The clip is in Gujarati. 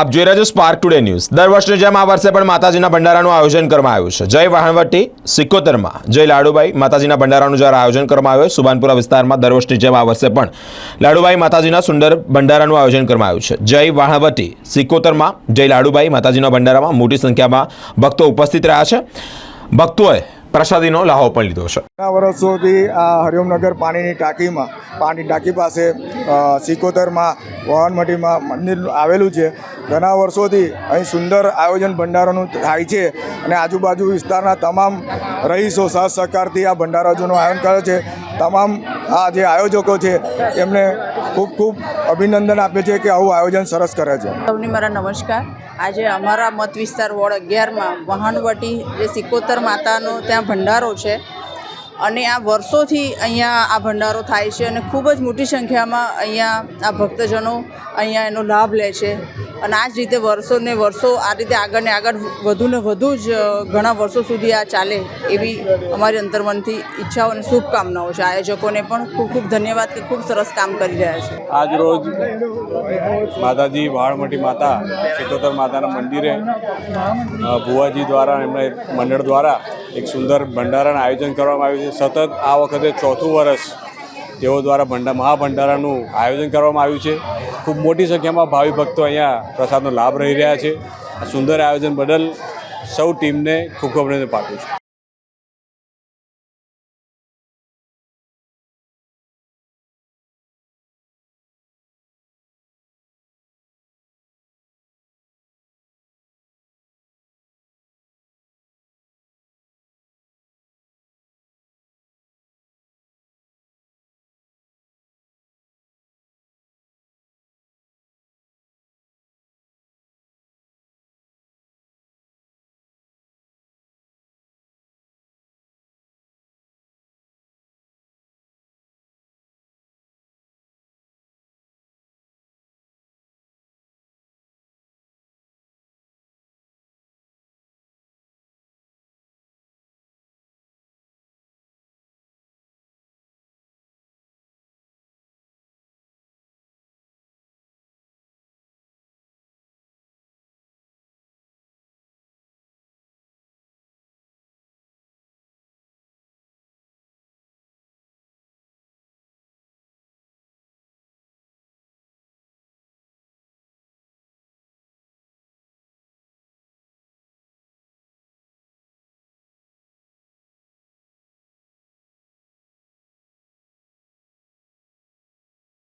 આપ જોઈ રહ્યા છો સ્પાર્ક ટુડે ન્યૂઝ દર વર્ષની જેમ આ વર્ષે પણ માતાજીના ભંડારાનું આયોજન કરવામાં આવ્યું છે. જય વહાણવટી, સિકોતરમાં. જય લાડુભાઈ, માતાજીના ભંડારાનું જ્યારે આયોજન કરવામાં આવ્યું, સુભાનપુરા વિસ્તારમાં દર વર્ષની જેમ આ વર્ષે પણ લાડુભાઈ, માતાજીના સુંદર ભંડારાનું આયોજન કરવામાં આવ્યું છે. જય વહાણવટી, સિકોતરમાં જય લાડુભાઈ, માતાજીના ભંડારામાં મોટી સંખ્યામાં ભક્તો ઉપસ્થિત રહ્યા છે. ભક્તોએ પ્રસાદીનો લાહો પણ લીધો છે. ઘણા વર્ષોથી આ હરિઓમનગર પાણીની ટાંકીમાં, પાણી ટાંકી પાસે સિકોતરમાં વહનમટીમાં મંદિર આવેલું છે. ઘણા વર્ષોથી અહીં સુંદર આયોજન ભંડારોનું થાય છે અને આજુબાજુ વિસ્તારના તમામ રહીશો સહ સહકારથી આ ભંડારાજોનું આયોજન કરે છે. તમામ આ જે આયોજકો છે, એમને ખૂબ ખૂબ અભિનંદન આપે છે કે આવું આયોજન સરસ કરે છે. સૌને મારા નમસ્કાર. આજે અમારા મત વિસ્તાર વોર્ડ અગિયારમાં વહાણવટી જે સિકોતર માતાનો ત્યાં ભંડારો છે. અને આ વર્ષોથી અહીંયા આ ભંડારો થાય છે અને ખૂબ જ મોટી સંખ્યામાં અહીંયા આ ભક્તજનો અહીંયા એનો લાભ લે છે. અને આ જ રીતે વર્ષો ને વર્ષો આ રીતે આગળ ને આગળ વધુ ને વધુ જ ઘણા વર્ષો સુધી આ ચાલે એવી અમારી અંતર્મનથી ઈચ્છાઓ અને શુભકામનાઓ છે. આયોજકોને પણ ખૂબ ખૂબ ધન્યવાદ કે ખૂબ સરસ કામ કરી રહ્યા છે. આજ રોજ માતાજી વાળમટી માતા સિત્તોતર માતાના મંદિરે ભુવાજી દ્વારા એમના મંડળ દ્વારા એક સુંદર ભંડારાનું આયોજન કરવામાં આવ્યું છે. સતત આ વખતે ચોથું વર્ષ તેઓ દ્વારા ભંડા, મહાભંડારાનું આયોજન કરવામાં આવ્યું છે. ખૂબ મોટી સંખ્યામાં ભાવિ ભક્તો અહીંયા પ્રસાદનો લાભ રહી રહ્યા છે. સુંદર આયોજન બદલ સૌ ટીમને ખૂબ ખૂબ અભિનંદન પાઠવું છું.